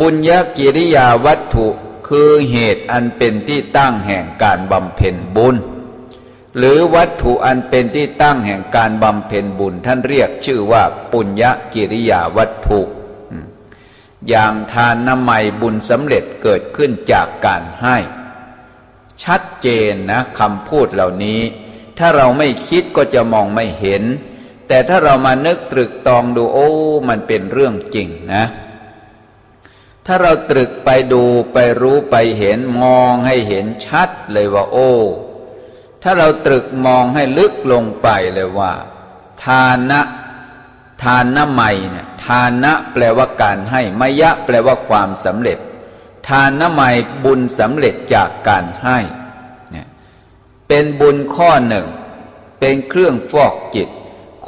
บุญญกิริยาวัตถุคือเหตุอันเป็นที่ตั้งแห่งการบำเพ็ญบุญ หรือวัตถุอันเป็นที่ตั้งแห่งการบำเพ็ญบุญ ท่านเรียกชื่อว่าปุญญกิริยาวัตถุ อย่างทานน้ำไมบุญสำเร็จเกิดขึ้นจากการให้ ชัดเจนนะคำพูดเหล่านี้ ถ้าเราไม่คิดก็จะมองไม่เห็น แต่ถ้าเรามานึกตรึกตองดูโอ้ มันเป็นเรื่องจริงนะ ถ้าเราตรึกไปดูไปรู้ไปเห็นมองให้เห็นชัดเลยว่าโอ้ ถ้าเราตรึกมองให้ลึกลงไปเลยว่า ทานะ ทานนะไม่เนี่ยทานะแปลว่าการให้มยะแปลว่าความสำเร็จ ทานนะไม่บุญสำเร็จจากการให้เนี่ยเป็นบุญข้อหนึ่ง เป็นเครื่องฟอกจิต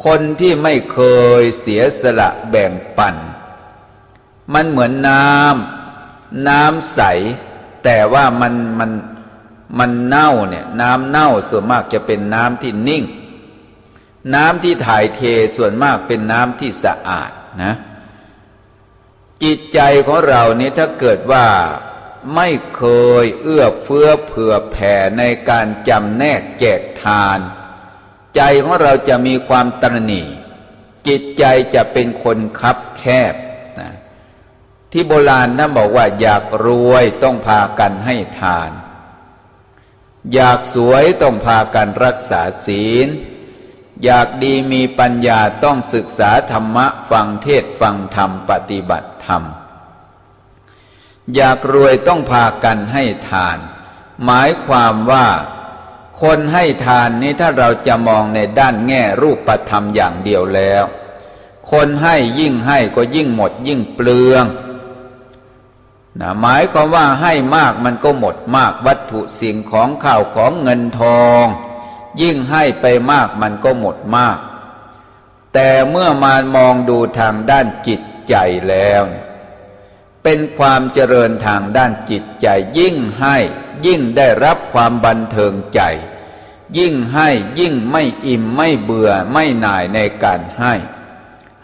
คนที่ไม่เคยเสียสละแบ่งปัน มันเหมือนน้ำน้ำใส แต่ว่ามันมันมันเน่าเนี่ยน้ำเน่าส่วนมากจะเป็นน้ำที่นิ่ง น้ำที่ถ่ายเทส่วนมากเป็นน้ำที่สะอาดนะ จิตใจของเรานี้ถ้าเกิดว่าไม่เคยเอื้อเฟื้อเผื่อแผ่ในการจำแนกแจกทาน ใจของเราจะมีความตระหนี่จิตใจจะเป็นคนคับแคบ ที่โบราณท่านบอกว่าอยากรวยต้องพากันให้ทาน อยากสวยต้องพากันรักษาศีล อยากดีมีปัญญาต้องศึกษาธรรมะฟังเทศฟังธรรมปฏิบัติธรรม อยากรวยต้องพากันให้ทาน หมายความว่าคนให้ทานนี้ถ้าเราจะมองในด้านแง่รูปธรรมอย่างเดียวแล้ว คนให้ยิ่งให้ก็ยิ่งหมดยิ่งเปลือง นะหมายความว่าให้มากมันก็หมดมากวัตถุสิ่งของข้าวของเงินทอง ยิ่งให้ไปมากมันก็หมดมาก แต่เมื่อมามองดูทางด้านจิตใจแล้ว เป็นความเจริญทางด้านจิตใจ ยิ่งให้ยิ่งได้รับความบันเทิงใจ ยิ่งให้ยิ่งไม่อิ่มไม่เบื่อไม่หน่ายในการให้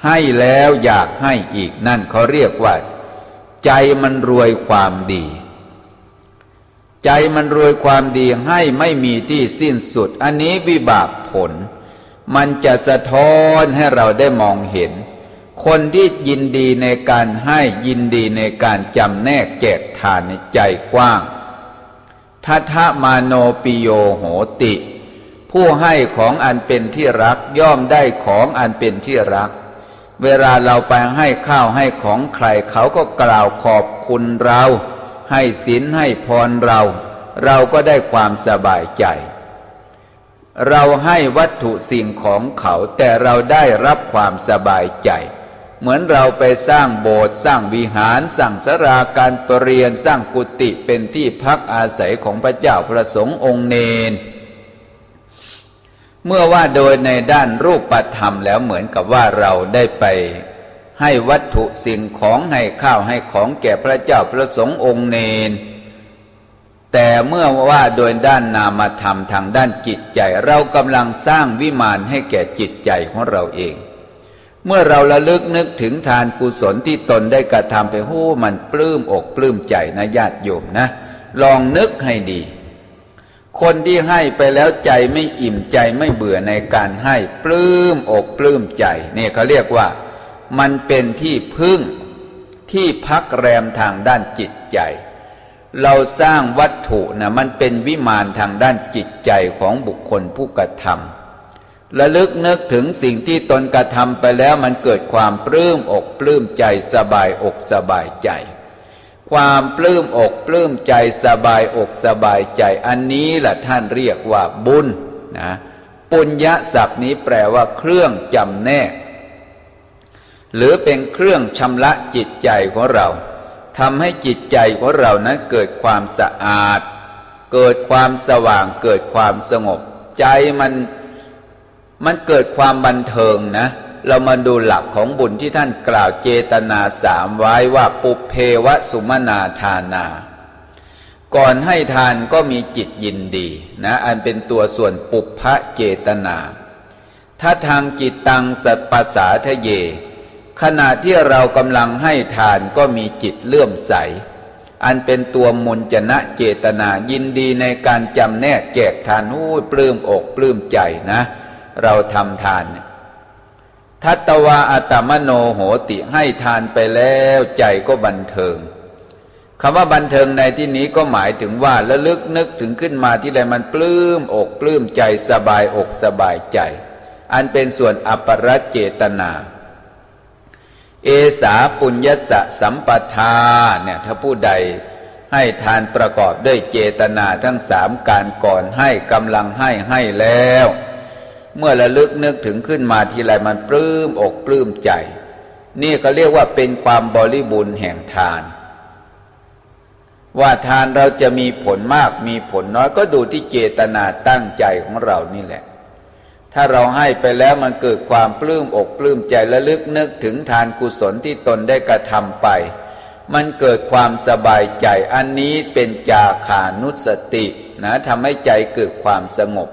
ให้แล้วอยากให้อีกนั่นเขาเรียกว่า ใจมันรวยความดี ใจมันรวยความดีให้ไม่มีที่สิ้นสุด อันนี้วิบากผล มันจะสะท้อนให้เราได้มองเห็น คนที่ยินดีในการให้ยินดีในการจำแนกแจกทานในใจกว้างทัทะมาโนปิโยโหติ ผู้ให้ของอันเป็นที่รักย่อมได้ของอันเป็นที่รัก เวลาเราไปให้ข้าวให้ของใครเขาก็กล่าวขอบคุณเรา ให้ศีลให้พรเรา เราก็ได้ความสบายใจ เราให้วัตถุสิ่งของเขาแต่เราได้รับความสบายใจ เหมือนเราไปสร้างโบสถ์สร้างวิหารสร้างสราการประเรียนสร้างกุฏิเป็นที่พักอาศัยของพระเจ้าพระสงฆ์องค์เนน เมื่อว่าโดยในด้านรูปธรรมแล้วเหมือนกับว่าเราได้ไป ให้วัตถุสิ่งของให้ข้าวให้ของแก่พระเจ้าพระสงฆ์องค์เนน แต่เมื่อว่าโดยด้านนามธรรมทางด้านจิตใจ เรากำลังสร้างวิมานให้แก่จิตใจของเราเอง เมื่อเราระลึกนึกถึงทานกุศลที่ตนได้กระทำไปโอ้มันปลื้มอกปลื้มใจนะญาติโยมนะ ลองนึกให้ดี คนที่ให้ไปแล้วใจไม่อิ่มใจไม่เบื่อในการให้ ปลื้มอกปลื้มใจนี่เขาเรียกว่า มันเป็นที่พึ่งที่พักแรมทางด้านจิตใจ เราสร้างวัตถุนะมันเป็นวิมานทางด้านจิตใจของบุคคลผู้กระทำระลึกนึกถึงสิ่งที่ตนกระทำไปแล้วมันเกิดความปลื้มอกปลื้มใจสบายอกสบายใจ ความปลื้มอกปลื้มใจสบายอกสบายใจ อันนี้แหละท่านเรียกว่าบุญนะปุญญศัพท์นี้แปลว่าเครื่องจำแนก หรือเป็นเครื่องชำระจิตใจของเราทำให้จิตใจของเรานั้นเกิดความสะอาด เกิดความสว่างเกิดความสงบ ใจมันมันเกิดความบันเทิงนะ เรามาดูหลักของบุญที่ท่านกล่าวเจตนาสามไว้ว่าปุเพวสุมนาทานา ก่อนให้ทานก็มีจิตยินดีนะอันเป็นตัวส่วนปุพพะเจตนาถ้าทางจิตตังสัตปัสสาทะเย ขณะที่เรากำลังให้ทานก็มีจิตเลื่อมใส อันเป็นตัวมุนจนะเจตนายินดีในการจำแนกแจกทานหู้ปลื้มอกปลื้มใจนะ เราทำทานเนี่ย ทัตวาอัตมโนโหติให้ทานไปแล้วใจก็บันเทิงคำว่าบันเทิงในที่นี้ก็หมายถึงว่าระลึกนึกถึงขึ้นมาที่ใดมันปลื้มอกปลื้มใจสบายอกสบายใจ อันเป็นส่วนอัปรเจตนา เอสาปุญญสะสัมปทาเนี่ยถ้าผู้ใดให้ทานประกอบด้วยเจตนาทั้งสามการก่อนให้กำลังให้ให้แล้ว เมื่อระลึกนึกถึงขึ้นมาทีไรมันปลื้มอกปลื้มใจ นี่ก็เรียกว่าเป็นความบริบูรณ์แห่งทาน ว่าทานเราจะมีผลมากมีผลน้อยก็ดูที่เจตนาตั้งใจของเรานี่แหละ ถ้าเราให้ไปแล้วมันเกิดความปลื้มอกปลื้มใจและลึกนึกถึงทานกุศลที่ตนได้กระทำไป มันเกิดความสบายใจอันนี้เป็นจาขานุสตินะทำให้ใจเกิดความสงบ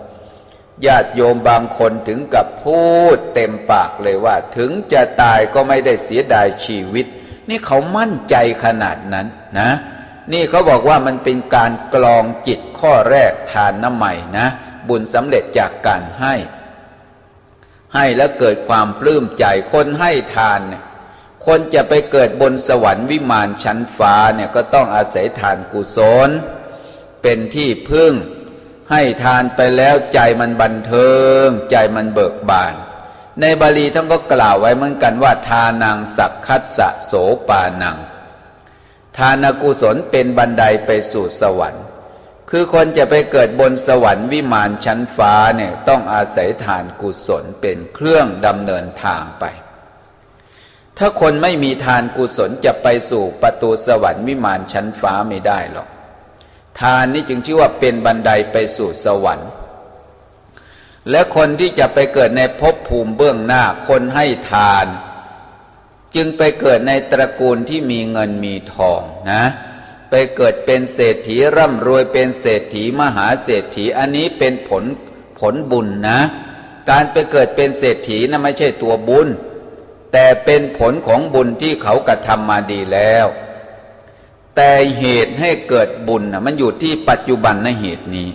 ญาติโยมบางคนถึงกับพูดเต็มปากเลยว่า ถึงจะตายก็ไม่ได้เสียดายชีวิต นี่เขามั่นใจขนาดนั้นนะ นี่เขาบอกว่ามันเป็นการกลองจิตข้อแรกทานน้ำใหม่นะ บุญสำเร็จจากการให้ ให้แล้วเกิดความปลื้มใจคนให้ทานเนี่ยคนจะไปเกิดบนสวรรค์วิมานชั้นฟ้าเนี่ยก็ต้องอาศัยทานกุศล เป็นที่พึ่ง ให้ทานไปแล้วใจมันบันเทิง ใจมันเบิกบาน ในบาลีท่านก็กล่าวไว้เหมือนกันว่า ทานังสักคัสสะโสปานัง ทานกุศลเป็นบันไดไปสู่สวรรค์ คือคนจะไปเกิดบนสวรรค์วิมานชั้นฟ้าเนี่ยต้องอาศัยทานกุศลเป็นเครื่องดำเนินทางไป ถ้าคนไม่มีทานกุศลจะไปสู่ประตูสวรรค์วิมานชั้นฟ้าไม่ได้หรอก ทานนี้จึงชื่อว่าเป็นบันไดไปสู่สวรรค์ และคนที่จะไปเกิดในภพภูมิเบื้องหน้าคนให้ทาน จึงไปเกิดในตระกูลที่มีเงินมีทองนะไปเกิดเป็นเศรษฐีร่ำรวยเป็นเศรษฐีมหาเศรษฐีอันนี้เป็นผลผลบุญนะ การไปเกิดเป็นเศรษฐีนะั้นไม่ใช่ตัวบุญ แต่เป็นผลของบุญที่เขากระทำมาดีแล้ว แต่เหตุให้เกิดบุญมันอยู่ที่ปัจจุบันในเหตุนี้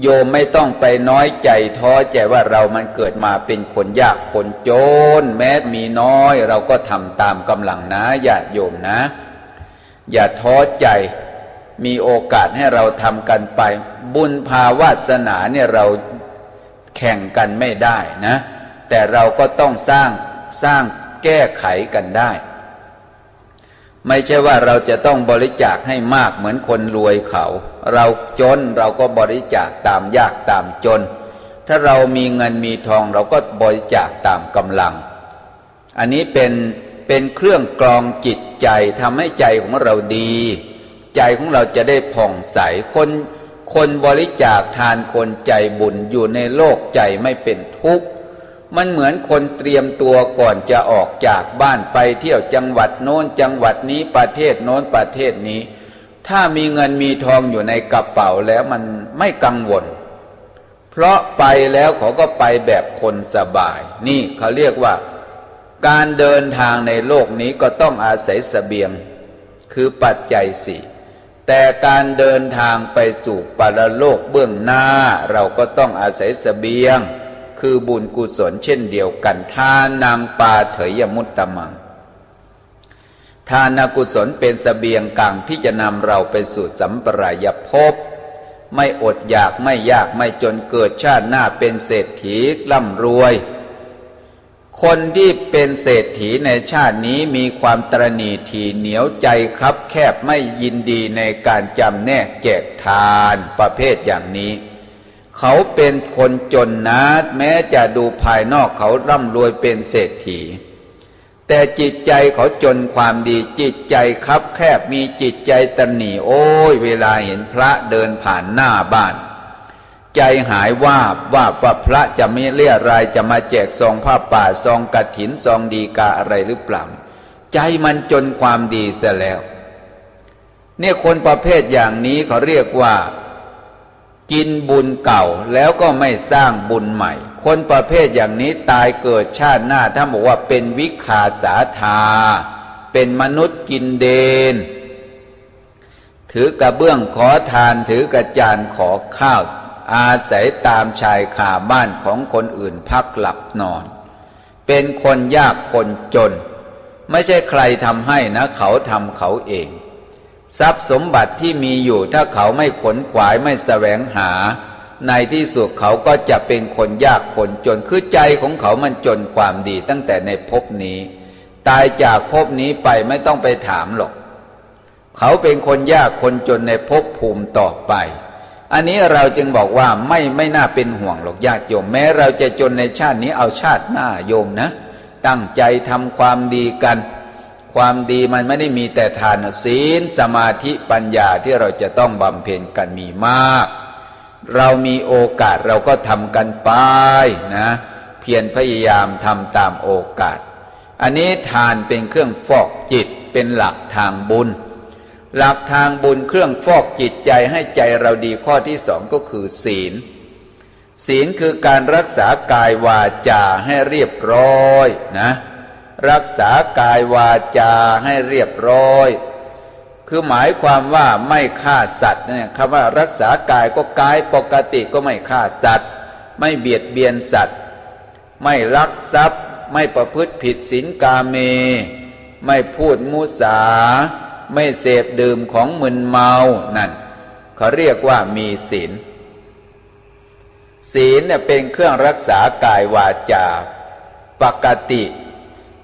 โยมไม่ต้องไปน้อยใจท้อใจว่าเรามันเกิดมาเป็นคนยากคนจน แม้มีน้อยเราก็ทำตามกำลังนะญาติโยมนะ อย่าท้อใจมีโอกาสให้เราทำกันไป บุญภาวาสนาเนี่ยเราแข่งกันไม่ได้นะ แต่เราก็ต้องสร้างสร้างแก้ไขกันได้ ไม่ใช่ว่าเราจะต้องบริจาคให้มากเหมือนคนรวยเขา เราจนเราก็บริจาคตามยากตามจน ถ้าเรามีเงินมีทองเราก็บริจาคตามกำลัง อันนี้เป็นเป็นเครื่องกรองจิตใจทำให้ใจของเราดี ใจของเราจะได้ผ่องใสคนคนบริจาคทานคนใจบุญอยู่ในโลกใจไม่เป็นทุกข์ มันเหมือนคนเตรียมตัวก่อนจะออกจากบ้านไปเที่ยวจังหวัดโน้นจังหวัดนี้ประเทศโน้นประเทศนี้ ถ้ามีเงินมีทองอยู่ในกระเป๋าแล้วมันไม่กังวล เพราะไปแล้วเขาก็ไปแบบคนสบาย นี่เขาเรียกว่า การเดินทางในโลกนี้ก็ต้องอาศัยสเสบียง คือปัจจัยสี่แต่การเดินทางไปสู่ปรโลกเบื้องหน้าเราก็ต้องอาศัยสเสบียง คือบุญกุศลเช่นเดียวกัน ทานนางปาเถยมุตตมัง ทานกุศลเป็นสเสบียงกลางที่จะนำเราไปสู่สัมปรายภพ ไม่อดอยากไม่ยากไม่จนเกิดชาติหน้าเป็นเศรษฐีร่ำรวย คนที่เป็นเศรษฐีในชาตินี้มีความตรณีทีเหนียวใจครับแคบไม่ยินดีในการจำแนกแจกทานประเภทอย่างนี้ เขาเป็นคนจนนะแม้จะดูภายนอกเขาร่ำรวยเป็นเศรษฐี แต่จิตใจเขาจนความดีจิตใจคับแคบมีจิตใจตนหนีโอ้ยเวลาเห็นพระเดินผ่านหน้าบ้าน ใจหายว่าบว่าว่าพระจะไม่เลี่ยรายจะมาแจกซองผ้าป่าซองกระถินซองดีกาอะไรหรือเปล่าใจมันจนความดีเสียแล้ว เนี่ยคนประเภทอย่างนี้เขาเรียกว่า กินบุญเก่าแล้วก็ไม่สร้างบุญใหม่ คนประเภทอย่างนี้ตายเกิดชาติหน้าถ้าบอกว่าเป็นวิขาสาธา เป็นมนุษย์กินเดน ถือกระเบื้องขอทานถือกระจานขอข้าว อาศัยตามชายคาบ้านของคนอื่นพักหลับนอน เป็นคนยากคนจน ไม่ใช่ใครทำให้นะเขาทำเขาเอง ทรัพย์สมบัติที่มีอยู่ถ้าเขาไม่ขนขวายไม่แสวงหา ในที่สุดเขาก็จะเป็นคนยากคนจนคือใจของเขามันจนความดีตั้งแต่ในภพนี้ ตายจากภพนี้ไปไม่ต้องไปถามหรอก เขาเป็นคนยากคนจนในภพภูมิต่อไป อันนี้เราจึงบอกว่าไม่ไม่น่าเป็นห่วงหรอกญาติโยมแม้เราจะจนในชาตินี้เอาชาติหน้าโยมนะ ตั้งใจทำความดีกัน ความดีมันไม่ได้มีแต่ทานศีลสมาธิปัญญาที่เราจะต้องบำเพ็ญกันมีมาก เรามีโอกาสเราก็ทำกันไปนะเพียรพยายามทำตามโอกาส อันนี้ทานเป็นเครื่องฟอกจิตเป็นหลักทางบุญ หลักทางบุญเครื่องฟอกจิตใจให้ใจเราดีข้อที่สองก็คือศีล ศีลคือการรักษากายวาจาให้เรียบร้อยนะ รักษากายวาจาให้เรียบร้อย คือหมายความว่าไม่ฆ่าสัตว์เนี่ยคำว่ารักษากายก็กายปกติก็ไม่ฆ่าสัตว์ ไม่เบียดเบียนสัตว์ ไม่ลักทรัพย์ ไม่ประพฤติผิดศีลกาเม ไม่พูดมุสา ไม่เสพดื่มของมึนเมานั่นเขาเรียกว่ามีศีลศีลเนี่ยเป็นเครื่องรักษากายวาจา ปกติ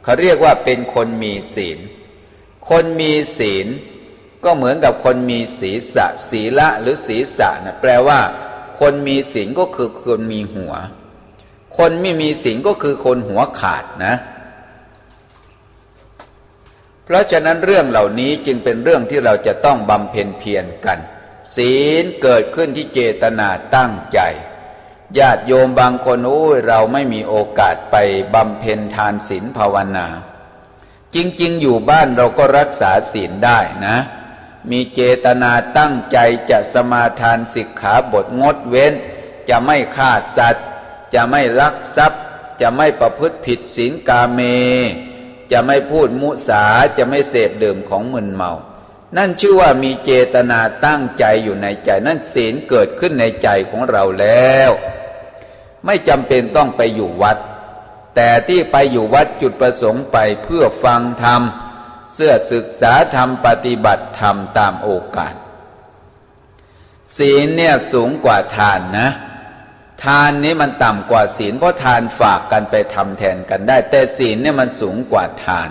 เขาเรียกว่าเป็นคนมีศีล คนมีศีล ก็เหมือนกับคนมีศีรษะ ศีละหรือศีรษะนะแปลว่า คนมีศีลก็คือคนมีหัว คนไม่มีศีลก็คือคนหัวขาดนะ เพราะฉะนั้นเรื่องเหล่านี้จึงเป็นเรื่องที่เราจะต้องบำเพ็ญเพียรกัน ศีลเกิดขึ้นที่เจตนาตั้งใจ ญาติโยมบางคนโอ้ยเราไม่มีโอกาสไปบำเพ็ญทานศีลภาวนา จริง ๆ อยู่บ้านเราก็รักษาศีลได้นะ มีเจตนาตั้งใจจะสมาทานสิกขาบทงดเว้น จะไม่ฆ่าสัตว์ จะไม่ลักทรัพย์ จะไม่ประพฤติผิดศีลกาเม จะไม่พูดมุสาจะไม่เสพดื่มของมึนเมานั่นชื่อว่ามีเจตนาตั้งใจอยู่ในใจ นั่นศีลเกิดขึ้นในใจของเราแล้ว ไม่จำเป็นต้องไปอยู่วัด แต่ที่ไปอยู่วัดจุดประสงค์ไปเพื่อฟังธรรมเสื้อศึกษาธรรมปฏิบัติธรรมตามโอกาส ศีลเนี่ยสูงกว่าทานนะ ทานนี้มันต่ำกว่าศีลเพราะทานฝากกันไปทำแทนกันได้ แต่ศีลเนี่ยมันสูงกว่าทาน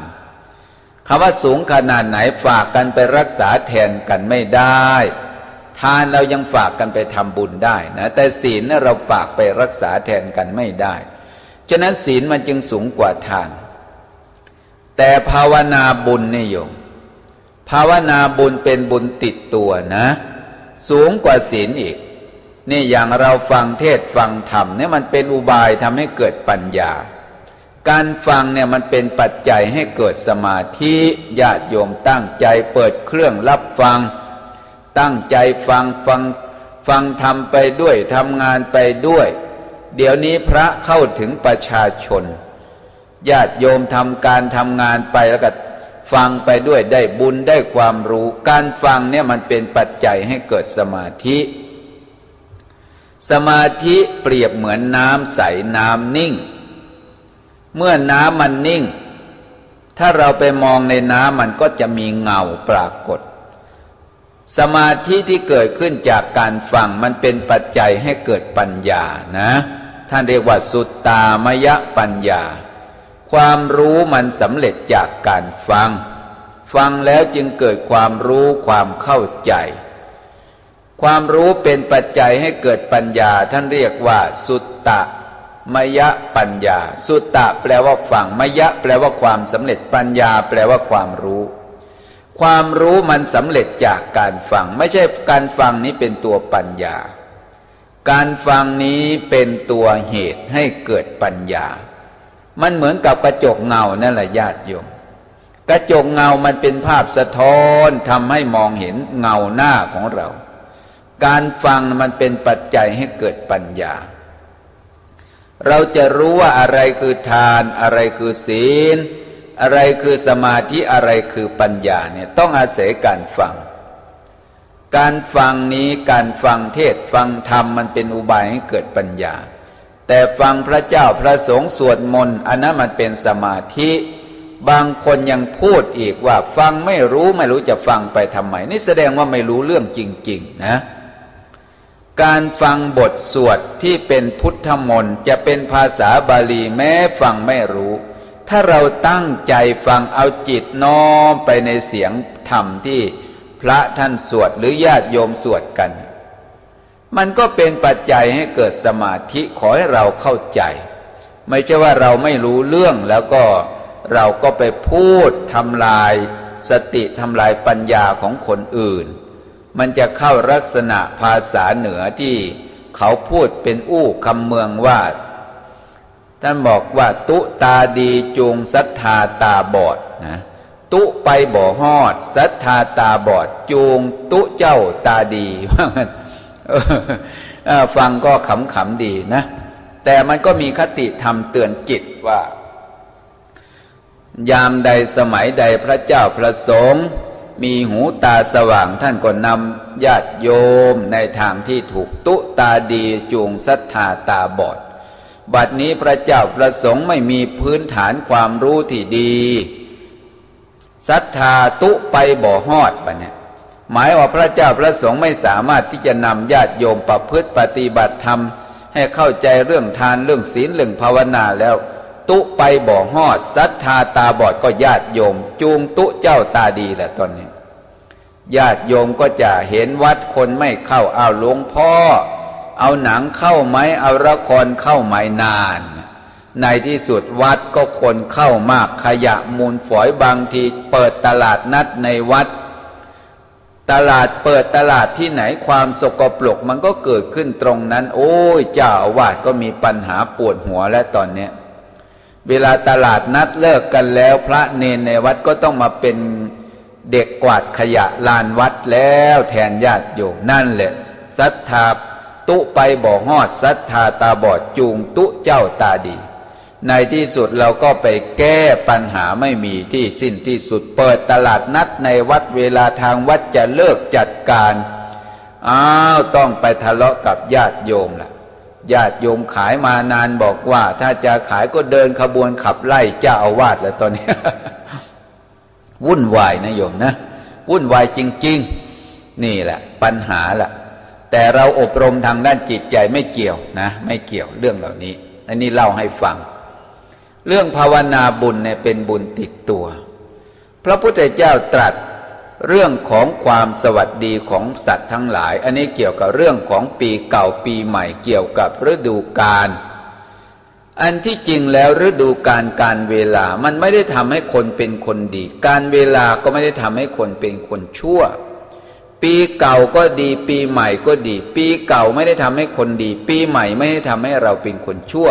คำว่าสูงขนาดไหนฝากกันไปรักษาแทนกันไม่ได้ ทานเรายังฝากกันไปทำบุญได้นะแต่ศีลเราฝากไปรักษาแทนกันไม่ได้ ฉะนั้นศีลมันจึงสูงกว่าทาน แต่ภาวนาบุญนี่โยมภาวนาบุญเป็นบุญติดตัวนะ สูงกว่าศีลอีก นี่อย่างเราฟังเทศฟังธรรมเนี่ยมันเป็นอุบายทำให้เกิดปัญญา การฟังเนี่ยมันเป็นปัจจัยให้เกิดสมาธิญาติโยมตั้งใจเปิดเครื่องรับฟัง ตั้งใจฟังฟังฟังทำไปด้วยทำงานไปด้วย เดี๋ยวนี้พระเข้าถึงประชาชน ญาติโยมทำการทำงานไปแล้วก็ฟังไปด้วยได้บุญได้ความรู้ การฟังเนี่ยมันเป็นปัจจัยให้เกิดสมาธิ สมาธิเปรียบเหมือนน้ำใสน้ำนิ่ง เมื่อน้ำมันนิ่ง ถ้าเราไปมองในน้ำมันก็จะมีเงาปรากฏ สมาธิที่เกิดขึ้นจากการฟังมันเป็นปัจจัยให้เกิดปัญญานะ ท่านเรียกว่าสุตตามยะปัญญา ความรู้มันสำเร็จจากการฟัง ฟังแล้วจึงเกิดความรู้ความเข้าใจ ความรู้เป็นปัจจัยให้เกิดปัญญา ท่านเรียกว่า สุตตะมยะปัญญา สุตตะแปลว่าฟังมยะ แปลว่าความสำเร็จปัญญา แปลว่าความรู้ ความรู้มันสำเร็จจากการฟัง ไม่ใช่การฟังนี้เป็นตัวปัญญา การฟังนี้เป็นตัวเหตุให้เกิดปัญญา มันเหมือนกับกระจกเงานั่นแหละญาติโยม กระจกเงามันเป็นภาพสะท้อนทำให้มองเห็นเงาหน้าของเรา การฟังมันเป็นปัจจัยให้เกิดปัญญา เราจะรู้ว่าอะไรคือทานอะไรคือศีล อะไรคือสมาธิอะไรคือปัญญาเนี่ยต้องอาศัยการฟัง การฟังนี้การฟังเทศฟังธรรมมันเป็นอุบายให้เกิดปัญญา แต่ฟังพระเจ้าพระสงฆ์สวดมนต์อันนั้นมันเป็นสมาธิ บางคนยังพูดอีกว่าฟังไม่รู้ไม่รู้จะฟังไปทำไม นี่แสดงว่าไม่รู้เรื่องจริง ๆ นะการฟังบทสวดที่เป็นพุทธมนต์จะเป็นภาษาบาลีแม้ฟังไม่รู้ ถ้าเราตั้งใจฟังเอาจิตน้อมไปในเสียงธรรมที่พระท่านสวดหรือญาติโยมสวดกัน มันก็เป็นปัจจัยให้เกิดสมาธิขอให้เราเข้าใจ ไม่ใช่ว่าเราไม่รู้เรื่องแล้วก็เราก็ไปพูดทำลาย สติทำลายปัญญาของคนอื่น มันจะเข้าลักษณะภาษาเหนือที่เขาพูดเป็นอู้คำเมืองว่า ท่านบอกว่าตุตาดีจูงศรัทธาตาบอดนะตุไปบ่อหอดศรัทธาตาบอด จูงตุเจ้าตาดีว่างั้นฟังก็ขำๆดีนะ แต่มันก็มีคติธรรมเตือนจิตว่า ยามใดสมัยใดพระเจ้าพระสงฆ์มีหูตาสว่างท่านก็นำญาติโยมในทางที่ถูกตุตาดีจูงศรัทธาตาบอด บัดนี้พระเจ้าประสงค์ไม่มีพื้นฐานความรู้ที่ดีศรัทธาตุไปบ่อหอดปะเนี่ยหมายว่าพระเจ้าพระสงฆ์ไม่สามารถที่จะนำญาติโยมประพฤติปฏิบัติธรรม ให้เข้าใจเรื่องทานเรื่องศีลเรื่องภาวนาแล้ว ตุไปบ่อหอดศรัทธาตาบอดก็ญาติโยม จูงตุเจ้าตาดีแหละตอนนี้ญาติโยมก็จะเห็นวัดคนไม่เข้าเอาหลวงพ่อ เอาหนังเข้าไหมเอาละครเข้าไหมนาน ในที่สุดวัดก็คนเข้ามากขยะมูลฝอยบางทีเปิดตลาดนัดในวัด ตลาดเปิดตลาดที่ไหนความสกปรกมันก็เกิดขึ้นตรงนั้น โอ้ยเจ้าอาวาสก็มีปัญหาปวดหัวและตอนเนี้ยเวลาตลาดนัดเลิกกันแล้วพระเนนในวัดก็ต้องมาเป็นเด็กกวาดขยะลานวัดแล้วแทนญาติโยมนั่นแหละศรัทธา ตุไปบ่อหอดศรัทธาตาบอดจูงตุเจ้าตาดี ในที่สุดเราก็ไปแก้ปัญหาไม่มีที่สิ้นที่สุดเปิดตลาดนัดในวัดเวลาทางวัดจะเลิกจัดการอ้าวต้องไปทะเลาะกับญาติโยมล่ะญาติโยมขายมานานบอกว่า ถ้าจะขายก็เดินขบวนขับไล่เจ้าอาวาสแล้วตอนนี้ วุ่นวายนะโยมนะ วุ่นวายจริง ๆ นี่แหละ ปัญหาล่ะ แต่เราอบรมทางด้านจิตใจไม่เกี่ยวนะ ไม่เกี่ยวเรื่องเหล่านี้อันนี้เล่าให้ฟัง เรื่องภาวนาบุญเนี่ยเป็นบุญติดตัว พระพุทธเจ้าตรัสเรื่องของความสวัสดีของสัตว์ทั้งหลาย อันนี้เกี่ยวกับเรื่องของปีเก่าปีใหม่เกี่ยวกับฤดูกาลอันที่จริงแล้วฤดูการการเวลามันไม่ได้ทำให้คนเป็นคนดี การเวลาก็ไม่ได้ทำให้คนเป็นคนชั่ว ปีเก่าก็ดี ปีใหม่ก็ดี ปีเก่าไม่ได้ทำให้คนดี ปีใหม่ไม่ได้ทำให้เราเป็นคนชั่ว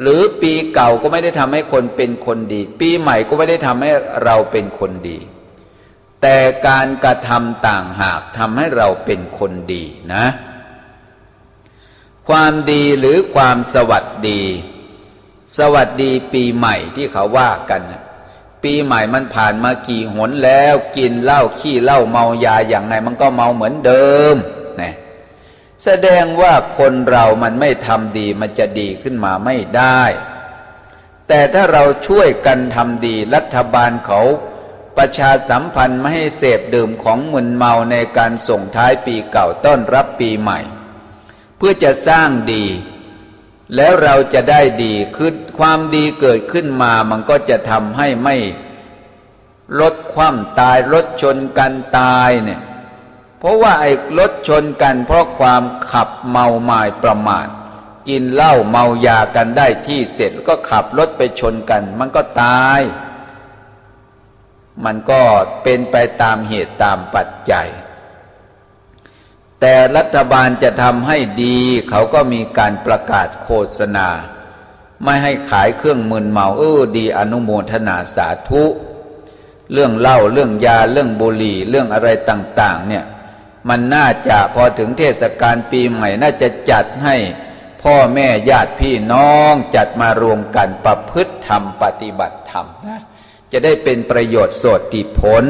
หรือปีเก่าก็ไม่ได้ทำให้คนเป็นคนดี ปีใหม่ก็ไม่ได้ทำให้เราเป็นคนดี แต่การกระทำต่างหากทำให้เราเป็นคนดีนะ ความดีหรือความสวัสดี สวัสดีปีใหม่ที่เขาว่ากัน ปีใหม่มันผ่านมากี่หนแล้วกินเหล้าขี้เหล้าเมายาอย่างไงมันก็เมาเหมือนเดิมนะแสดงว่าคนเรามันไม่ทำดีมันจะดีขึ้นมาไม่ได้ แต่ถ้าเราช่วยกันทำดีรัฐบาลเขาประชาสัมพันธ์ไม่ให้เสพดื่มของมึนเมาในการส่งท้ายปีเก่าต้อนรับปีใหม่ เพื่อจะสร้างดี แล้วเราจะได้ดีคือความดีเกิดขึ้นมามันก็จะทำให้ไม่ลดความตายลดชนกันตายเนี่ยเพราะว่าไอ้ลดชนกันเพราะความขับเมาหมายประมาทกินเหล้าเมายากันได้ที่เสร็จก็ขับรถไปชนกัน มันก็ตาย มันก็เป็นไปตามเหตุตามปัจจัย แต่รัฐบาลจะทำให้ดีเขาก็มีการประกาศโฆษณา ไม่ให้ขายเครื่องมึนเมาเออดีอนุโมทนาสาธุ เรื่องเหล้าเรื่องยาเรื่องบุหรี่เรื่องอะไรต่าง ๆ เนี่ย มันน่าจะพอถึงเทศกาลปีใหม่น่าจะจัดให้พ่อแม่ญาติพี่น้องจัดมารวมกันประพฤติธรรมปฏิบัติธรรมนะจะได้เป็นประโยชน์โสติผล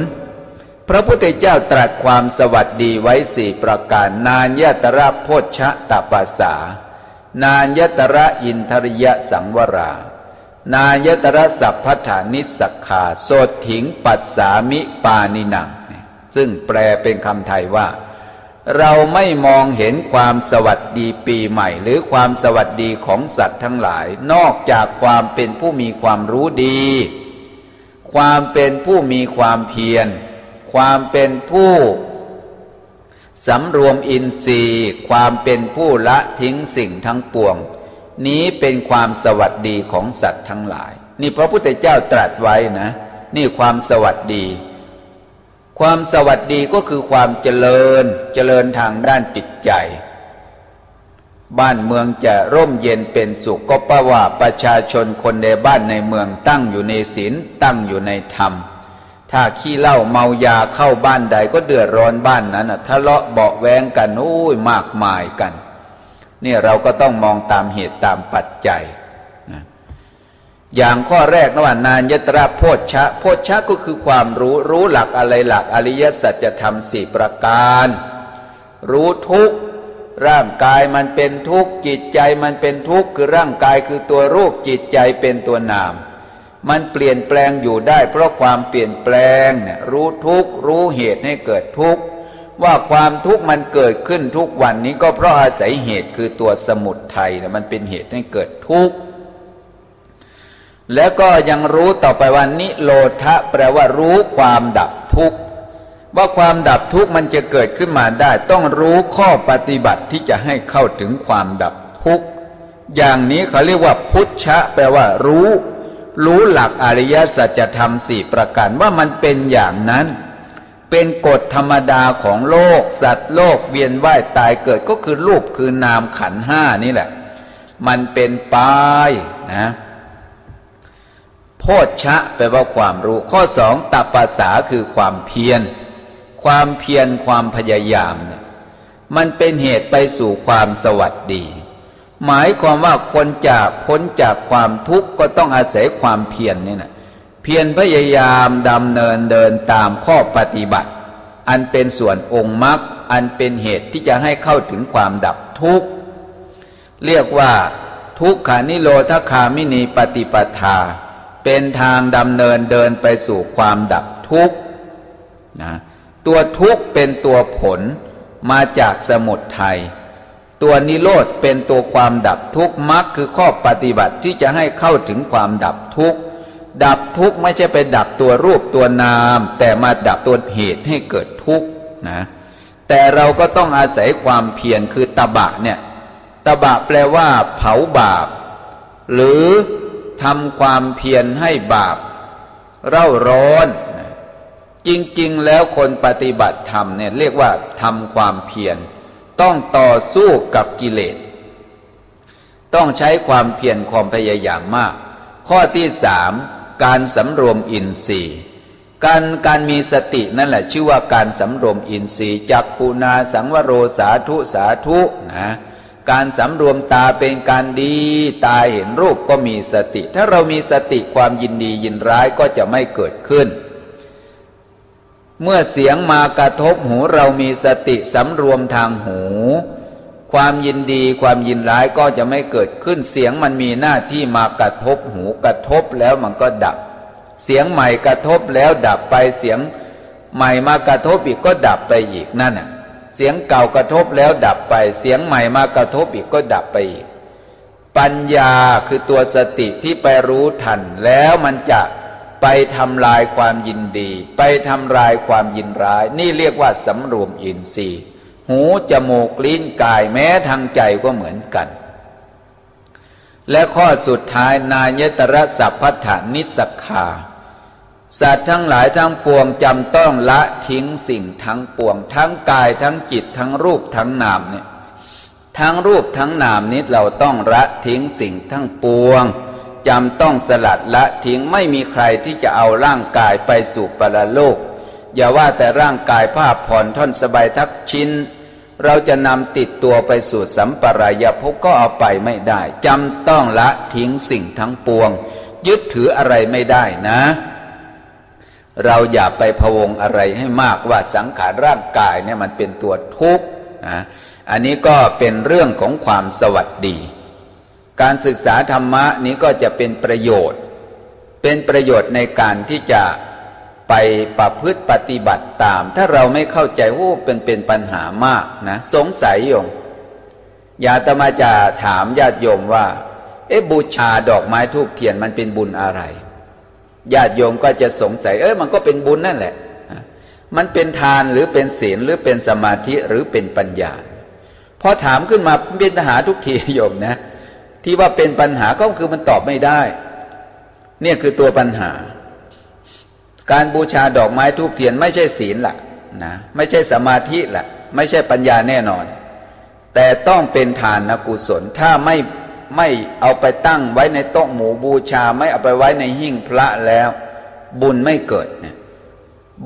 พระพุทธเจ้าตรัสความสวัสดีไว้สี่ประการนานยตระโพชะตปัสสานานยตระอินทริยสังวรานายตระสัพพฐานิสักขาโสถิงปัสสามิปานิหนัง ซึ่งแปลเป็นคำไทยว่า เราไม่มองเห็นความสวัสดีปีใหม่ หรือความสวัสดีของสัตว์ทั้งหลาย นอกจากความเป็นผู้มีความรู้ดี ความเป็นผู้มีความเพียร ความเป็นผู้สำรวมอินทรีย์ ความเป็นผู้ละทิ้งสิ่งทั้งปวง นี้เป็นความสวัสดีของสัตว์ทั้งหลาย นี่พระพุทธเจ้าตรัสไว้นะ นี่ความสวัสดี ความสวัสดีก็คือความเจริญเจริญทางด้านจิตใจ บ้านเมืองจะร่มเย็นเป็นสุขก็เพราะว่าประชาชนคนในบ้านในเมืองตั้งอยู่ในศีลตั้งอยู่ในธรรม ถ้าขี้เหล้าเมายาเข้าบ้านใดก็เดือดร้อนบ้านนั้นนะทะเลาะเบาแวงกันโอ้ยมากมายกัน เนี่ยเราก็ต้องมองตามเหตุตามปัจจัยนะอย่างข้อแรกนะว่านานยตระโพชะโพชะก็คือความรู้รู้หลักอะไรหลักอริยสัจธรรมสี่ประการ รู้ทุกร่างกายมันเป็นทุกข์จิตใจมันเป็นทุกข์คือร่างกายคือตัวรูปจิตใจเป็นตัวนาม มันเปลี่ยนแปลงอยู่ได้ เพราะความเปลี่ยนแปลงเนี่ยรู้ทุกรู้เหตุให้เกิดทุกว่าความทุกข์มันเกิดขึ้นทุกวันนี้ก็เพราะอาศัยเหตุคือตัวสมุทัยนะมันเป็นเหตุให้เกิดทุกข์แล้วก็ยังรู้ต่อไปว่านิโรธะแปลว่ารู้ความดับทุกข์ว่าความดับทุกข์มันจะเกิดขึ้นมาได้ ต้องรู้ข้อปฏิบัติที่จะให้เข้าถึงความดับทุกข์อย่างนี้เขาเรียกว่าพุทธะแปลว่ารู้ รู้หลักอริยสัจธรรมสี่ประการว่ามันเป็นอย่างนั้น เป็นกฎธรรมดาของโลก สัตว์โลกเวียนว่ายตายเกิดก็คือรูปคือนามขันห้านี่แหละ มันเป็นปายนะโพชชะแปลว่าความรู้ ข้อสองตัปัสสาคือความเพียร ความเพียรความพยายามเนี่ยมันเป็นเหตุไปสู่ความสวัสดี หมายความว่าคนจากพ้นจากความทุกข์ก็ต้องอาศัยความเพียรนี่นะเพียรพยายามดำเนินเดินตามข้อปฏิบัติ อันเป็นส่วนองค์มรรคอันเป็นเหตุที่จะให้เข้าถึงความดับทุกข์ เรียกว่า ทุกขานิโรธคามินีปฏิปทา เป็นทางดำเนินเดินไปสู่ความดับทุกข์นะตัวทุกข์เป็นตัวผลมาจากสมุทัย ตัวนิโรธเป็นตัวความดับทุกข์มรรคคือข้อปฏิบัติที่จะให้เข้าถึงความดับทุกข์ดับทุกข์ไม่ใช่ไปดับตัวรูปตัวนาม แต่มาดับตัวเหตุให้เกิดทุกข์นะแต่เราก็ต้องอาศัยความเพียรคือตบะเนี่ยตบะแปลว่าเผาบาป หรือทำความเพียรให้บาป เร่าร้อน จริงๆ แล้วคนปฏิบัติธรรมเนี่ยเรียกว่าทำความเพียร ต้องต่อสู้กับกิเลส ต้องใช้ความเพียรความพยายามมาก ข้อที่สามการสำรวมอินทรีย์ การการมีสตินั่นแหละชื่อว่าการสำรวมอินทรีย์จักคูนาสังวโรสาธุสาธุนะการสำรวมตาเป็นการดี ตาเห็นรูปก็มีสติ ถ้าเรามีสติความยินดียินร้ายก็จะไม่เกิดขึ้น เมื่อเสียงมากระทบหูเรามีสติสำรวมทางหู ความยินดีความยินร้ายก็จะไม่เกิดขึ้นเสียงมันมีหน้าที่มากระทบหูกระทบแล้วมันก็ดับ เสียงใหม่กระทบแล้วดับไปเสียงใหม่มากระทบอีกก็ดับไปอีกนั่นน่ะเสียงเก่ากระทบแล้วดับไป เสียงใหม่มากระทบอีกก็ดับไปอีก ปัญญาคือตัวสติที่ไปรู้ทันแล้วมันจะ ไปทำลายความยินดี ไปทำลายความยินร้าย นี่เรียกว่าสำรวมอินทรีย์ หูจมูกลิ้นกายแม้ทางใจก็เหมือนกัน และข้อสุดท้ายนายตระสัพพฐานิสกขา สัตว์ทั้งหลายทั้งปวงจำต้องละทิ้งสิ่งทั้งปวง ทั้งกายทั้งจิตทั้งรูปทั้งนามเนี่ยทั้งรูปทั้งนามนี้เราต้องละทิ้งสิ่งทั้งปวง จำต้องสลัดละทิ้งไม่มีใครที่จะเอาร่างกายไปสู่ปรโลก อย่าว่าแต่ร่างกายผ้าผ่อนท่อนสบายทักชิ้น เราจะนำติดตัวไปสู่สัมปรายภพก็เอาไปไม่ได้จำต้องละทิ้งสิ่งทั้งปวง ยึดถืออะไรไม่ได้นะ เราอย่าไปพวงอะไรให้มากว่าสังขารร่างกายเนี่ยมันเป็นตัวทุกข์นะอันนี้ก็เป็นเรื่องของความสวัสดี การศึกษาธรรมะนี้ก็จะเป็นประโยชน์ เป็นประโยชน์ในการที่จะไปประพฤติปฏิบัติตาม ถ้าเราไม่เข้าใจโอ้เป็นเป็นปัญหามากนะ สงสัยโยมอย่าตมาจะถามญาติโยมว่า เอ๊ะบูชาดอกไม้ทูบเทียนมันเป็นบุญอะไร ญาติโยมก็จะสงสัย เอ้ยมันก็เป็นบุญนั่นแหละ มันเป็นทานหรือเป็นศีลหรือเป็นสมาธิหรือเป็นปัญญาพอถามขึ้นมาเป็นปัญหาทุกทีโยมนะ ที่ว่าเป็นปัญหาก็คือมันตอบไม่ได้ เนี่ยคือตัวปัญหา การบูชาดอกไม้ทูบเทียนไม่ใช่ศีลละนะไม่ใช่สมาธิละไม่ใช่ปัญญาแน่นอน แต่ต้องเป็นทานกุศลถ้าไม่ไม่เอาไปตั้งไว้ในโต๊ะหมูบูชาไม่เอาไปไว้ในหิ้งพระแล้ว บุญไม่เกิดเนี่ย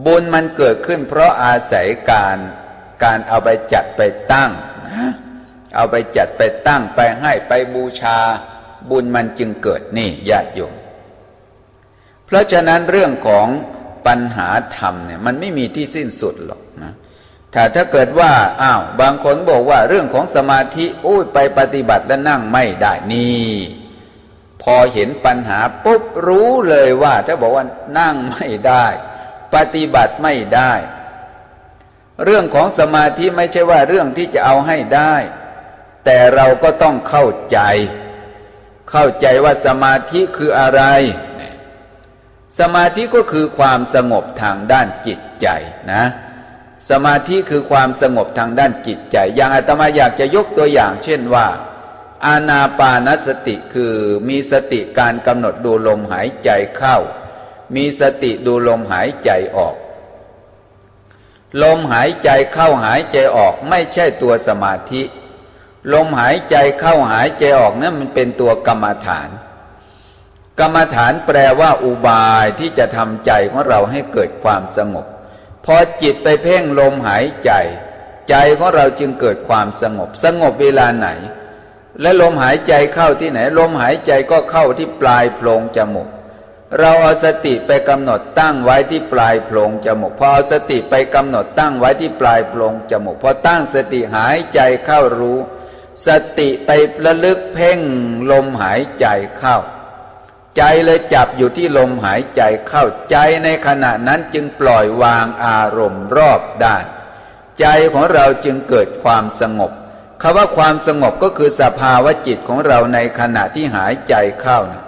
บุญมันเกิดขึ้นเพราะอาศัยการการเอาไปจัดไปตั้ง เอาไปจัดไปตั้งไปให้ไปบูชา บุญมันจึงเกิดนี่ญาติโยมเพราะฉะนั้นเรื่องของปัญหาธรรมเนี่ยมันไม่มีที่สิ้นสุดหรอกนะถ้าถ้าเกิดว่าอ้าวบางคนบอกว่าเรื่องของสมาธิอุ้ยไปปฏิบัติแล้วนั่งไม่ได้นี่พอเห็นปัญหาปุ๊บรู้เลยว่า ถ้าบอกว่านั่งไม่ได้ ปฏิบัติไม่ได้ เรื่องของสมาธิไม่ใช่ว่าเรื่องที่จะเอาให้ได้ แต่เราก็ต้องเข้าใจ เข้าใจว่าสมาธิคืออะไร สมาธิก็คือความสงบทางด้านจิตใจนะ สมาธิคือความสงบทางด้านจิตใจ อย่างอาตมาอยากจะยกตัวอย่าง เช่นว่า อาณาปานสติคือมีสติการกำหนดดูลมหายใจเข้า มีสติดูลมหายใจออกลมหายใจเข้าหายใจออกไม่ใช่ตัวสมาธิ ลมหายใจเข้าหายใจออกนั่นมันเป็นตัวกรรมฐาน กรรมฐานแปลว่าอุบายที่จะทำใจของเราให้เกิดความสงบ พอจิตไปเพ่งลมหายใจ ใจของเราจึงเกิดความสงบ สงบเวลาไหน และลมหายใจเข้าที่ไหน ลมหายใจก็เข้าที่ปลายโพรงจมูกเราเอาสติไปกำหนดตั้งไว้ที่ปลายโพรงจมูกพอเอาสติไปกำหนดตั้งไว้ที่ปลายโพรงจมูกพอตั้งสติหายใจเข้ารู้ สติไประลึกเพ่งลมหายใจเข้า ใจเลยจับอยู่ที่ลมหายใจเข้าใจในขณะนั้นจึงปล่อยวางอารมณ์รอบด้าน ใจของเราจึงเกิดความสงบคำว่าความสงบก็คือสภาวะจิตของเราในขณะที่หายใจเข้านะ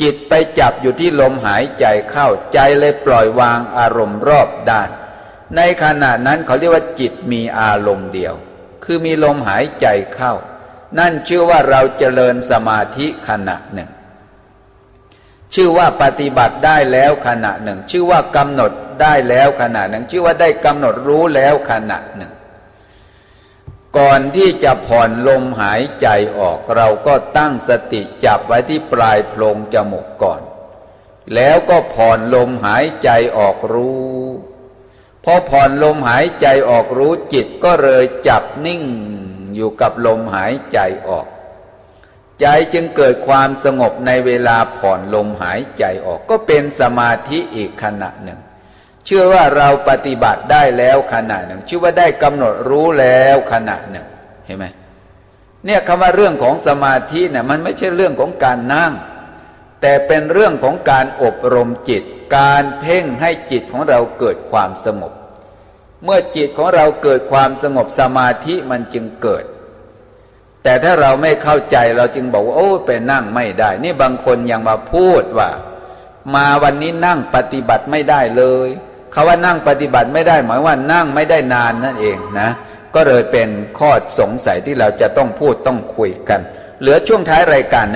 จิตไปจับอยู่ที่ลมหายใจเข้าใจเลยปล่อยวางอารมณ์รอบด้าน ในขณะนั้นเขาเรียกว่าจิตมีอารมณ์เดียว คือมีลมหายใจเข้า นั่นชื่อว่าเราเจริญสมาธิขณะหนึ่ง ชื่อว่าปฏิบัติได้แล้วขณะหนึ่ง ชื่อว่ากำหนดได้แล้วขณะหนึ่ง ชื่อว่าได้กำหนดรู้แล้วขณะหนึ่ง ก่อนที่จะผ่อนลมหายใจออก เราก็ตั้งสติจับไว้ที่ปลายโพรงจมูกก่อน แล้วก็ผ่อนลมหายใจออกรู้ พอผ่อนลมหายใจออกรู้จิตก็เลยจับนิ่งอยู่กับลมหายใจออก ใจจึงเกิดความสงบในเวลาผ่อนลมหายใจออกก็เป็นสมาธิอีกขณะหนึ่ง เชื่อว่าเราปฏิบัติได้แล้วขณะหนึ่ง ชื่อว่าได้กำหนดรู้แล้วขณะหนึ่งเห็นไหมเนี่ยคำว่าเรื่องของสมาธิเนี่ยมันไม่ใช่เรื่องของการนั่ง แต่เป็นเรื่องของการอบรมจิต การเพ่งให้จิตของเราเกิดความสงบ เมื่อจิตของเราเกิดความสงบสมาธิมันจึงเกิด แต่ถ้าเราไม่เข้าใจเราจึงบอกว่าโอ้ไปนั่งไม่ได้ นี่บางคนยังมาพูดว่า มาวันนี้นั่งปฏิบัติไม่ได้เลยคาว่านั่งปฏิบัติไม่ได้ หมายว่านั่งไม่ได้นานนั่นเองนะ ก็เลยเป็นข้อสงสัยที่เราจะต้องพูดต้องคุยกัน เหลือช่วงท้ายรายการใน